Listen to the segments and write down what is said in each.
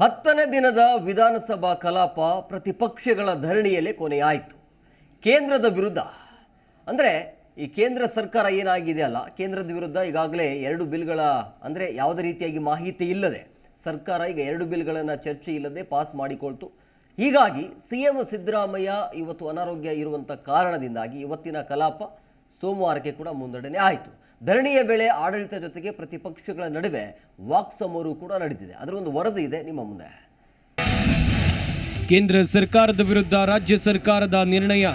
ಹತ್ತನೇ ದಿನದ ವಿಧಾನಸಭಾ ಕಲಾಪ ಪ್ರತಿಪಕ್ಷಗಳ ಧರಣಿಯಲ್ಲೇ ಕೊನೆಯಾಯಿತು. ಕೇಂದ್ರದ ವಿರುದ್ಧ. ಅಂದರೆ ಈ ಕೇಂದ್ರ ಸರ್ಕಾರ ಏನಾಗಿದೆ ಅಲ್ಲ, ಕೇಂದ್ರದ ವಿರುದ್ಧ ಈಗಾಗಲೇ ಎರಡು ಬಿಲ್ಗಳ, ಅಂದರೆ ಯಾವುದೇ ರೀತಿಯಾಗಿ ಮಾಹಿತಿ ಇಲ್ಲದೆ ಸರ್ಕಾರ ಈಗ ಎರಡು ಬಿಲ್ಗಳನ್ನು ಚರ್ಚೆ ಇಲ್ಲದೆ ಪಾಸ್ ಮಾಡಿಕೊಳ್ತು. ಹೀಗಾಗಿ ಸಿ ಎಂ ಸಿದ್ದರಾಮಯ್ಯ ಇವತ್ತು ಅನಾರೋಗ್ಯ ಇರುವಂಥ ಕಾರಣದಿಂದಾಗಿ ಇವತ್ತಿನ ಕಲಾಪ ಸೋಮವಾರಕ್ಕೆ ಕೂಡ ಮುಂದೂಡಣೆ ಆಯಿತು. ಧರಣಿಯ ವೇಳೆ ಆಡಳಿತ ಜೊತೆಗೆ ಪ್ರತಿಪಕ್ಷಗಳ ನಡುವೆ ವಾಕ್ಸಮರು ಕೂಡ ನಡೆದಿದೆ. ಅದರ ಒಂದು ವರದಿ ಇದೆ ನಿಮ್ಮ ಮುಂದೆ. ಕೇಂದ್ರ ಸರ್ಕಾರದ ವಿರುದ್ಧ ರಾಜ್ಯ ಸರ್ಕಾರದ ನಿರ್ಣಯ.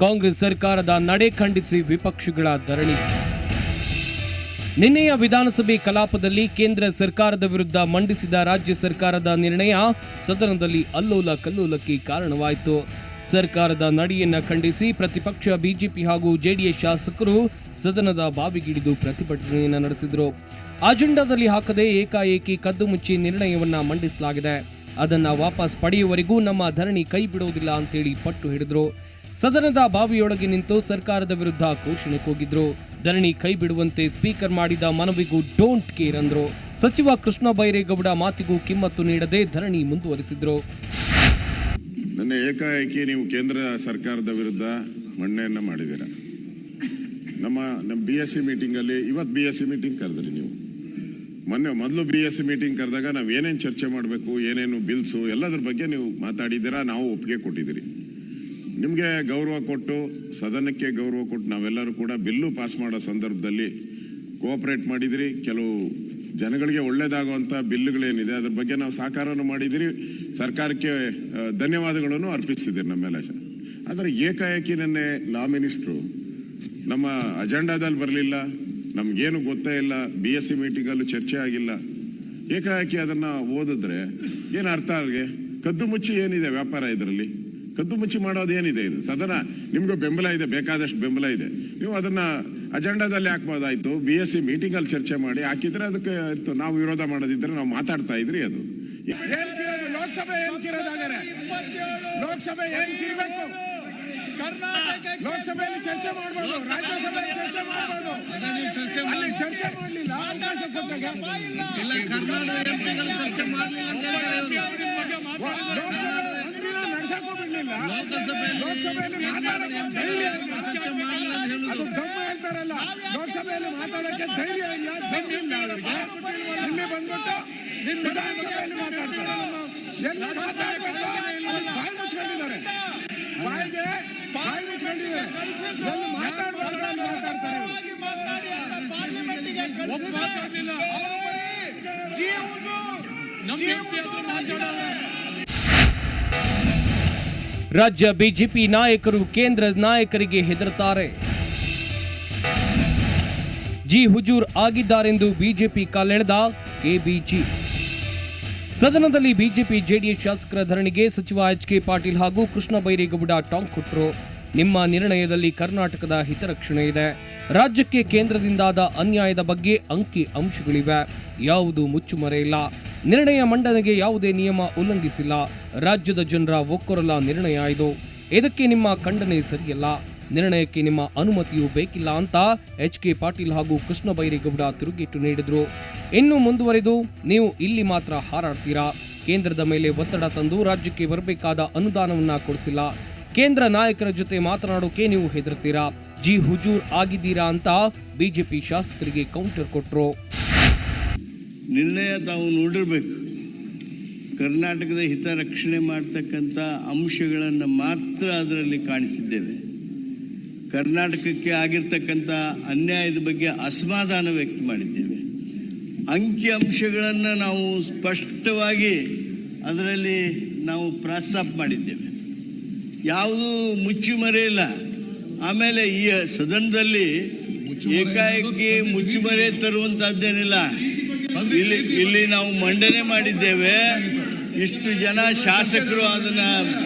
ಕಾಂಗ್ರೆಸ್ ಸರ್ಕಾರದ ನಡೆ ಖಂಡಿಸಿ ವಿಪಕ್ಷಗಳ ಧರಣಿ. ನಿನ್ನೆಯ ವಿಧಾನಸಭೆ ಕಲಾಪದಲ್ಲಿ ಕೇಂದ್ರ ಸರ್ಕಾರದ ವಿರುದ್ಧ ಮಂಡಿಸಿದ ರಾಜ್ಯ ಸರ್ಕಾರದ ನಿರ್ಣಯ ಸದನದಲ್ಲಿ ಅಲ್ಲೋಲ ಕಲ್ಲೋಲಕ್ಕೆ ಕಾರಣವಾಯಿತು. ಸರ್ಕಾರದ ನಡೆಯನ್ನು ಖಂಡಿಸಿ ಪ್ರತಿಪಕ್ಷ ಬಿಜೆಪಿ ಹಾಗೂ ಜೆಡಿಎಸ್ ಶಾಸಕರು ಸದನದ ಬಾವಿಗಿಡಿದು ಪ್ರತಿಭಟನೆಯನ್ನು ನಡೆಸಿದರು. ಅಜೆಂಡಾದಲ್ಲಿ ಹಾಕದೆ ಏಕಾಏಕಿ ಕದ್ದು ಮುಚ್ಚಿ ನಿರ್ಣಯವನ್ನು ಮಂಡಿಸಲಾಗಿದೆ. ಅದನ್ನ ವಾಪಸ್ ಪಡೆಯುವವರೆಗೂ ನಮ್ಮ ಧರಣಿ ಕೈ ಬಿಡುವುದಿಲ್ಲ ಅಂತೇಳಿ ಪಟ್ಟು ಹಿಡಿದ್ರು. ಸದನದ ಬಾವಿಯೊಳಗೆ ನಿಂತು ಸರ್ಕಾರದ ವಿರುದ್ಧ ಘೋಷಣೆ ಕೂಗಿದ್ರು ಧರಣಿ ಕೈ ಬಿಡುವಂತೆ ಸ್ಪೀಕರ್ ಮಾಡಿದ ಮನವಿಗೂ ಡೋಂಟ್ ಕೇರ್ ಅಂದ್ರು. ಸಚಿವ ಕೃಷ್ಣ ಬೈರೇಗೌಡ ಮಾತಿಗೂ ಕಿಮ್ಮತ್ತು ನೀಡದೆ ಧರಣಿ ಮುಂದುವರಿಸಿದ್ರು. ನನ್ನ ಏಕಾಏಕಿ ನೀವು ಕೇಂದ್ರ ಸರ್ಕಾರದ ವಿರುದ್ಧ ಮಣ್ಣೆಯನ್ನ ಮಾಡಿದ್ದೀರ? ನಮ್ಮ ನಮ್ಮ ಬಿ ಎಸ್ ಸಿ ಮೀಟಿಂಗಲ್ಲಿ ಇವತ್ತು ಬಿ ಎಸ್ ಸಿ ಮೀಟಿಂಗ್ ಕರೆದ್ರಿ ನೀವು. ಮೊನ್ನೆ ಮೊದಲು ಬಿ ಎಸ್ ಸಿ ಮೀಟಿಂಗ್ ಕರೆದಾಗ ನಾವು ಏನೇನು ಚರ್ಚೆ ಮಾಡಬೇಕು, ಏನೇನು ಬಿಲ್ಸು ಎಲ್ಲದ್ರ ಬಗ್ಗೆ ನೀವು ಮಾತಾಡಿದ್ದೀರಾ ನಾವು ಒಪ್ಪಿಗೆ ಕೊಟ್ಟಿದ್ದೀರಿ. ನಿಮಗೆ ಗೌರವ ಕೊಟ್ಟು, ಸದನಕ್ಕೆ ಗೌರವ ಕೊಟ್ಟು ನಾವೆಲ್ಲರೂ ಕೂಡ ಬಿಲ್ಲು ಪಾಸ್ ಮಾಡೋ ಸಂದರ್ಭದಲ್ಲಿ ಕೋಆಪರೇಟ್ ಮಾಡಿದಿರಿ. ಕೆಲವು ಜನಗಳಿಗೆ ಒಳ್ಳೇದಾಗುವಂಥ ಬಿಲ್ಲುಗಳೇನಿದೆ, ಅದ್ರ ಬಗ್ಗೆ ನಾವು ಸಹಕಾರವನ್ನು ಮಾಡಿದಿರಿ ಸರ್ಕಾರಕ್ಕೆ ಧನ್ಯವಾದಗಳನ್ನು ಅರ್ಪಿಸ್ತಿದ್ದೀರಿ ಮೇಲೆ ಆದರೆ ಏಕಾಏಕಿ ನಿನ್ನೆ ಲಾ ಮಿನಿಸ್ಟ್ರು ನಮ್ಮ ಅಜೆಂಡಾದಲ್ಲಿ ಬರಲಿಲ್ಲ, ನಮ್ಗೇನು ಗೊತ್ತೇ ಇಲ್ಲ, ಬಿ ಎಸ್ ಸಿ ಮೀಟಿಂಗಲ್ಲೂ ಚರ್ಚೆ ಆಗಿಲ್ಲ. ಏಕಾಏಕಿ ಅದನ್ನ ಓದಿದ್ರೆ ಏನು ಅರ್ಥ ಅವ್ರಿಗೆ? ಕದ್ದು ಮುಚ್ಚಿ ಏನಿದೆ ವ್ಯಾಪಾರ ಇದರಲ್ಲಿ? ಕದ್ದು ಮುಚ್ಚಿ ಮಾಡೋದೇನಿದೆ ಇದು? ಸದನ ನಿಮ್ಗೂ ಬೆಂಬಲ ಇದೆ ಬೇಕಾದಷ್ಟು ಬೆಂಬಲ ಇದೆ. ನೀವು ಅದನ್ನ ಅಜೆಂಡಾದಲ್ಲಿ ಹಾಕ್ಬೋದಾಯ್ತು ಬಿ ಎಸ್ ಸಿ ಮೀಟಿಂಗ್ ಅಲ್ಲಿ ಚರ್ಚೆ ಮಾಡಿ ಹಾಕಿದ್ರೆ ಅದಕ್ಕೆ ಇತ್ತು ನಾವು ವಿರೋಧ ಮಾಡೋದಿದ್ರೆ ನಾವು ಮಾತಾಡ್ತಾ ಇದ್ರಿ ಅದು? ಲೋಕಸಭೆ ಲೋಕಸಭೆ ಲೋಕಸಭೆಯಲ್ಲಿ ಚರ್ಚೆ ಮಾಡಬಹುದು ರಾಜ್ಯಸಭೆಯಲ್ಲಿ ಚರ್ಚೆ ಮಾಡ್ಬೋದು. ಅಲ್ಲಿ ಚರ್ಚೆ ಮಾಡ್ಲಿಲ್ಲ. ಅವಕಾಶ ಕೊಟ್ಟಾಗ. ಲೋಕಸಭೆ ಕರ್ನಾಟಕ ಬಿಡ್ಲಿಲ್ಲ ಲೋಕಸಭೆಯಲ್ಲಿ ಮಾತಾಡಕ್ಕೆ ಧೈರ್ಯ ಇಲ್ಲ. ಅದು ದಮ್ಮ ಹೇಳ್ತಾರಲ್ಲ. ಲೋಕಸಭೆಯಲ್ಲಿ ಮಾತಾಡಕ್ಕೆ ಧೈರ್ಯ ಇಲ್ಲ. ಇಲ್ಲಿ ಬಂದ್ಬಿಟ್ಟು ವಿಧಾನಸಭೆಯಲ್ಲಿ ಮಾತಾಡ್ತಾರೆ. ಎಲ್ಲಿ ಮಾತಾಡ್ಬೇಕು? ಬಾಯಿ ಮುಚ್ಕೊಂಡಿದ್ದಾರೆ. ಬಾಯಿಗೆ ಬಾಯಿ ಮುಚ್ಕೊಂಡಿದ್ದಾರೆ. ಎಲ್ಲಿ ಮಾತಾಡ್ಬಾರ್ದು ಅಲ್ಲಿ ಮಾತಾಡ್ತಾರೆ ಇವ್ರು. ರಾಜ್ಯ ಬಿಜೆಪಿ ನಾಯಕರು ಕೇಂದ್ರ ನಾಯಕರಿಗೆ ಹೆದರುತ್ತಾರೆ. ಜಿ ಹುಜೂರ್ ಆಗಿದ್ದಾರೆಂದು ಬಿಜೆಪಿ ಕಾಲೆಳೆದ ಕೆಬಿಜಿ ಸದನದಲ್ಲಿ ಬಿಜೆಪಿ ಜೆಡಿಎಸ್ ಶಾಸಕರ ಧರಣಿಗೆ ಸಚಿವ ಎಚ್ ಕೆ ಪಾಟೀಲ್ ಹಾಗೂ ಕೃಷ್ಣ ಬೈರೇಗೌಡ ಟಾಂಗ್ ಕೊಟ್ಟರು. ನಿಮ್ಮ ನಿರ್ಣಯದಲ್ಲಿ ಕರ್ನಾಟಕದ ಹಿತರಕ್ಷಣೆ ಇದೆ. ರಾಜ್ಯಕ್ಕೆ ಕೇಂದ್ರದಿಂದಾದ ಅನ್ಯಾಯದ ಬಗ್ಗೆ ಅಂಕಿ ಅಂಶಗಳಿವೆ. ಯಾವುದು ಮುಚ್ಚುಮರೆ ಇಲ್ಲ. ನಿರ್ಣಯ ಮಂಡನೆಗೆ ಯಾವುದೇ ನಿಯಮ ಉಲ್ಲಂಘಿಸಿಲ್ಲ. ರಾಜ್ಯದ ಜನರ ಒಕ್ಕೊರಲ ನಿರ್ಣಯ ಇದು. ಇದಕ್ಕೆ ನಿಮ್ಮ ಖಂಡನೆ ಸರಿಯಲ್ಲ. ನಿರ್ಣಯಕ್ಕೆ ನಿಮ್ಮ ಅನುಮತಿಯೂ ಬೇಕಿಲ್ಲ ಅಂತ ಎಚ್ ಕೆ ಪಾಟೀಲ್ ಹಾಗೂ ಕೃಷ್ಣ ಬೈರೇಗೌಡ ತಿರುಗೇಟು ನೀಡಿದ್ರು. ಇನ್ನು ಮುಂದುವರೆದು ನೀವು ಇಲ್ಲಿ ಮಾತ್ರ ಹಾರಾಡ್ತೀರಾ. ಕೇಂದ್ರದ ಮೇಲೆ ಒತ್ತಡ ತಂದು ರಾಜ್ಯಕ್ಕೆ ಬರಬೇಕಾದ ಅನುದಾನವನ್ನ ಕೊಡಿಸಿಲ್ಲ. ಕೇಂದ್ರ ನಾಯಕರ ಜೊತೆ ಮಾತನಾಡೋಕೆ ನೀವು ಹೆದರ್ತೀರಾ. ಜಿ ಹುಜೂರ್ ಆಗಿದ್ದೀರಾ ಅಂತ ಬಿಜೆಪಿ ಶಾಸಕರಿಗೆ ಕೌಂಟರ್ ಕೊಟ್ರು. ನಿರ್ಣಯ ತಾವು ನೋಡಿರ್ಬೇಕು. ಕರ್ನಾಟಕದ ಹಿತರಕ್ಷಣೆ ಮಾಡ್ತಕ್ಕಂಥ ಅಂಶಗಳನ್ನು ಮಾತ್ರ ಅದರಲ್ಲಿ ಕಾಣಿಸಿದ್ದೇವೆ. ಕರ್ನಾಟಕಕ್ಕೆ ಆಗಿರ್ತಕ್ಕಂಥ ಅನ್ಯಾಯದ ಬಗ್ಗೆ ಅಸಮಾಧಾನ ವ್ಯಕ್ತ ಮಾಡಿದ್ದೇವೆ. ಅಂಕಿ ಅಂಶಗಳನ್ನು ನಾವು ಸ್ಪಷ್ಟವಾಗಿ ಅದರಲ್ಲಿ ನಾವು ಪ್ರಸ್ತಾಪ ಮಾಡಿದ್ದೇವೆ. ಯಾವುದೂ ಮುಚ್ಚಿ ಮರೆಯಿಲ್ಲ ಆಮೇಲೆ ಈ ಸದನದಲ್ಲಿ ಏಕಾಏಕಿ ಮುಚ್ಚುಮರೆ ತರುವಂತದ್ದೇನಿಲ್ಲ ಇಲ್ಲಿ ಇಲ್ಲಿ ನಾವು ಮಂಡನೆ ಮಾಡಿದ್ದೇವೆ. ಇಷ್ಟು ಜನ ಶಾಸಕರು ಅದನ್ನ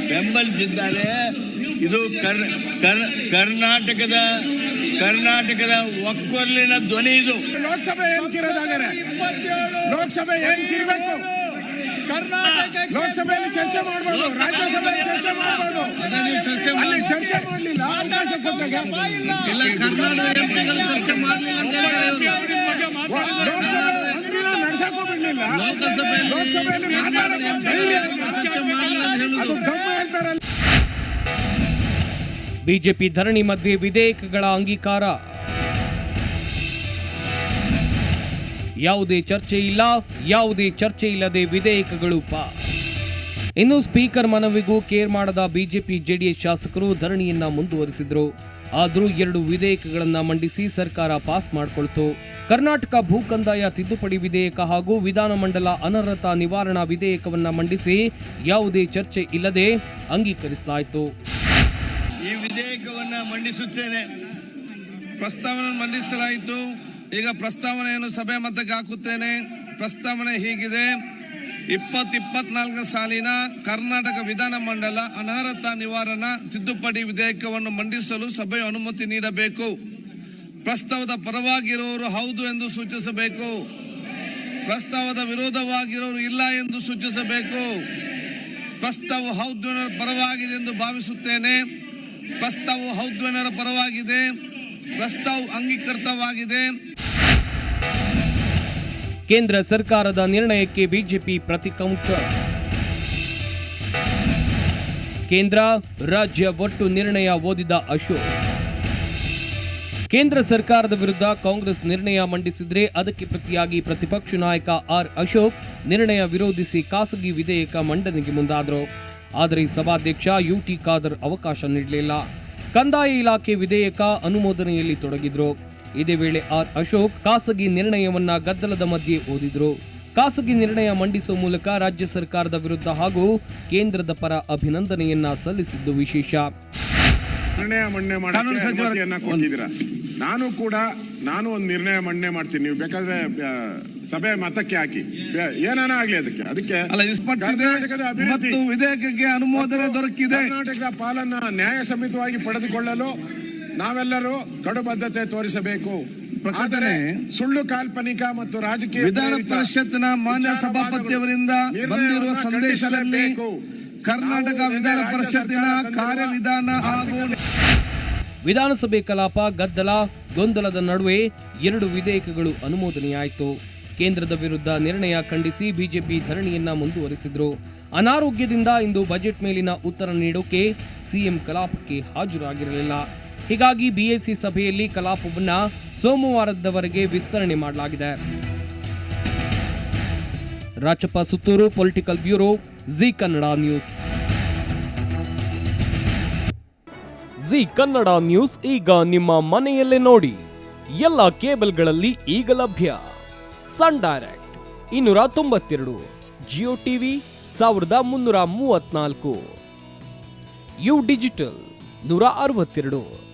ಬೆಂಬಲಿಸಿದ್ದಾರೆ. ಇದು ಕರ್ ಕರ್- ಕರ್ನಾಟಕದ ಕರ್ನಾಟಕದ ಒಕ್ಕೊರ್ಲಿನ ಧ್ವನಿ ಇದು. ಲೋಕಸಭೆ ಲೋಕಸಭೆ ಕರ್ನಾಟಕ ಲೋಕಸಭೆಯಲ್ಲಿ ಚರ್ಚೆ ಮಾಡಬಹುದು ರಾಜ್ಯಸಭೆಯಲ್ಲಿ ಚರ್ಚೆ ಮಾಡಬಹುದು ಅಲ್ಲಿ ಚರ್ಚೆ ಮಾಡಲಿಲ್ಲ. ಅವಕಾಶ ಕೊಟ್ಟಾಗ ಲೋಕಸಭೆ ಕರ್ನಾಟಕ ಚರ್ಚೆ ಮಾಡಲಿಲ್ಲ ಅಂತ ಹೇಳ್ತಾರೆ ಮಾತಾಡೋದು ಲೋಕಸಭೆಯಲ್ಲಿ ಚರ್ಚೆ ಮಾಡಲಿಲ್ಲ ಅಂತ ಹೇಳುದು. ಅದು ದಮ್ಮ ಹೇಳ್ತಾರಲ್ಲ ಬಿಜೆಪಿ ಧರಣಿ ಮಧ್ಯೆ ವಿಧೇಯಕಗಳ ಅಂಗೀಕಾರ. ಯಾವುದೇ ಚರ್ಚೆ ಇಲ್ಲ ಯಾವುದೇ ಚರ್ಚೆ ಇಲ್ಲದೆ ವಿಧೇಯಕಗಳು ಪಾಸ್ ಇನ್ನು ಸ್ಪೀಕರ್ ಮನವಿಗೂ ಕೇರ್ ಮಾಡದ ಬಿಜೆಪಿ ಜೆಡಿಎಸ್ ಶಾಸಕರು ಧರಣಿಯನ್ನ ಮುಂದುವರಿಸಿದ್ರು. ಆದರೂ ಎರಡು ವಿಧೇಯಕಗಳನ್ನ ಮಂಡಿಸಿ ಸರ್ಕಾರ ಪಾಸ್ ಮಾಡಿಕೊಳ್ತು. ಕರ್ನಾಟಕ ಭೂ ಕಂದಾಯ ತಿದ್ದುಪಡಿ ವಿಧೇಯಕ ಹಾಗೂ ವಿಧಾನಮಂಡಲ ಅನರ್ಹತಾ ನಿವಾರಣಾ ವಿಧೇಯಕವನ್ನ ಮಂಡಿಸಿ ಯಾವುದೇ ಚರ್ಚೆ ಇಲ್ಲದೆ ಅಂಗೀಕರಿಸಲಾಯಿತು. ಈ ವಿಧೇಯಕವನ್ನ ಮಂಡಿಸುತ್ತೇನೆ. ಪ್ರಸ್ತಾವನೆ ಮಂಡಿಸಲಾಯಿತು. ಈಗ ಪ್ರಸ್ತಾವನೆಯನ್ನು ಸಭೆ ಮತಕ್ಕೆ ಹಾಕುತ್ತೇನೆ. ಪ್ರಸ್ತಾವನೆ ಹೀಗಿದೆ. ಇಪ್ಪತ್ ಇಪ್ಪತ್ನಾಲ್ಕು ಸಾಲಿನ ಕರ್ನಾಟಕ ವಿಧಾನಮಂಡಲ ಅನರ್ಹತಾ ನಿವಾರಣಾ ತಿದ್ದುಪಡಿ ವಿಧೇಯಕವನ್ನು ಮಂಡಿಸಲು ಸಭೆಯ ಅನುಮತಿ ನೀಡಬೇಕು. ಪ್ರಸ್ತಾವದ ಪರವಾಗಿರುವವರು ಹೌದು ಎಂದು ಸೂಚಿಸಬೇಕು. ಪ್ರಸ್ತಾವದ ವಿರೋಧವಾಗಿರೋರು ಇಲ್ಲ ಎಂದು ಸೂಚಿಸಬೇಕು. ಪ್ರಸ್ತಾವ ಹೌದು ಪರವಾಗಿದೆ ಎಂದು ಭಾವಿಸುತ್ತೇನೆ. ಪ್ರಸ್ತಾವ ಹೌದು ಪರವಾಗಿದೆ. ಪ್ರಸ್ತಾವ ಅಂಗೀಕೃತವಾಗಿದೆ. ಕೇಂದ್ರ ಸರ್ಕಾರದ ನಿರ್ಣಯಕ್ಕೆ ಬಿಜೆಪಿ ಪ್ರತಿಕೌಂಟರ್ ಕೇಂದ್ರ, ರಾಜ್ಯ ಒಟ್ಟು ನಿರ್ಣಯ ಓದಿದ ಅಶೋಕ್. ಕೇಂದ್ರ ಸರ್ಕಾರದ ವಿರುದ್ಧ ಕಾಂಗ್ರೆಸ್ ನಿರ್ಣಯ ಮಂಡಿಸಿದ್ರೆ ಅದಕ್ಕೆ ಪ್ರತಿಯಾಗಿ ಪ್ರತಿಪಕ್ಷ ನಾಯಕ ಆರ್ ಅಶೋಕ್ ನಿರ್ಣಯ ವಿರೋಧಿಸಿ ಖಾಸಗಿ ವಿಧೇಯಕ ಮಂಡನೆಗೆ ಮುಂದಾದರು. ಆದರೆ ಸಭಾಧ್ಯಕ್ಷ ಯುಟಿ ಖಾದರ್ ಅವಕಾಶ ನೀಡಲಿಲ್ಲ. ಕಂದಾಯ ಇಲಾಖೆ ವಿಧೇಯಕ ಅನುಮೋದನೆಯಲ್ಲಿ ತೊಡಗಿದ್ರು. ಇದೇ ವೇಳೆ ಆರ್ ಅಶೋಕ್ ಖಾಸಗಿ ನಿರ್ಣಯವನ್ನ ಗದ್ದಲದ ಮಧ್ಯೆ ಓದಿದ್ರು. ಖಾಸಗಿ ನಿರ್ಣಯ ಮಂಡಿಸುವ ಮೂಲಕ ರಾಜ್ಯ ಸರ್ಕಾರದ ವಿರುದ್ಧ ಹಾಗೂ ಕೇಂದ್ರದ ಪರ ಅಭಿನಂದನೆಯನ್ನ ಸಲ್ಲಿಸಿದ್ದು ವಿಶೇಷ. ನಿರ್ಣಯ ಮಂಡನೆ ನಾನು ಕೂಡ ನಾನು ಒಂದು ನಿರ್ಣಯ ಮಂಡನೆ ಮಾಡ್ತೀನಿ. ನೀವು ಬೇಕಾದ್ರೆ ಸಭೆ ಮತಕ್ಕೆ ಹಾಕಿ. ಏನಾನ ಆಗ್ಲಿ ಅದಕ್ಕೆ. ಅದಕ್ಕೆ ವಿಧೇಯಕಕ್ಕೆ ಅನುಮೋದನೆ ದೊರಕಿದೆ. ಕರ್ನಾಟಕದ ಪಾಲನ್ನ ನ್ಯಾಯ ಸಮಿತವಾಗಿ ಪಡೆದುಕೊಳ್ಳಲು ನಾವೆಲ್ಲರೂ ಕಡುಬದ್ಧತೆ ತೋರಿಸಬೇಕು. ಆದರೆ ಸುಳ್ಳು ಕಾಲ್ಪನಿಕ ಮತ್ತು ರಾಜಕೀಯ ವಿಧಾನ ಪರಿಷತ್ನ ಪರಿಷತ್ತಿನ ಮಾನ್ಯ ಸಭಾಪತಿಯವರಿಂದ ಬಂದಿರುವ ಸಂದೇಶದಲ್ಲಿ ಕರ್ನಾಟಕ ವಿಧಾನ ಪರಿಷತ್ತಿನ ಕಾರ್ಯವಿಧಾನ ಹಾಗೂ ವಿಧಾನಸಭೆ ಕಲಾಪ ಗದ್ದಲ ಗೊಂದಲದ ನಡುವೆ ಎರಡು ವಿಧೇಯಕಗಳು ಅನುಮೋದನೆಯಾಯಿತು. ಕೇಂದ್ರದ ವಿರುದ್ಧ ನಿರ್ಣಯ ಖಂಡಿಸಿ ಬಿಜೆಪಿ ಧರಣಿಯನ್ನ ಮುಂದುವರೆಸಿದ್ರು. ಅನಾರೋಗ್ಯದಿಂದ ಇಂದು ಬಜೆಟ್ ಮೇಲಿನ ಉತ್ತರ ನೀಡೋಕೆ ಸಿಎಂ ಕಲಾಪಕ್ಕೆ ಹಾಜರಾಗಿರಲಿಲ್ಲ. ಹೀಗಾಗಿ ಬಿಎಸಿ ಸಭೆಯಲ್ಲಿ ಕಲಾಪವನ್ನು ಸೋಮವಾರದವರೆಗೆ ವಿಸ್ತರಣೆ ಮಾಡಲಾಗಿದೆ. Rachappa Sutturu political bureau, Zee Kannada news. Zee Kannada news ಈಗ ನಿಮ್ಮ ಮನೆಯಲ್ಲೇ ನೋಡಿ. ಎಲ್ಲ ಕೇಬಲ್ಗಳಲ್ಲಿ ಈಗ ಲಭ್ಯ. ಸನ್ ಡೈರೆಕ್ಟ್ ಇನ್ನೂರ ತೊಂಬತ್ತೆರಡು, ಜಿಯೋ ಟಿವಿ ಸಾವಿರದ ಮುನ್ನೂರ ಮೂವತ್ನಾಲ್ಕು ಯು ಡಿಜಿಟಲ್ ನೂರ ಅರವತ್ತೆರಡು.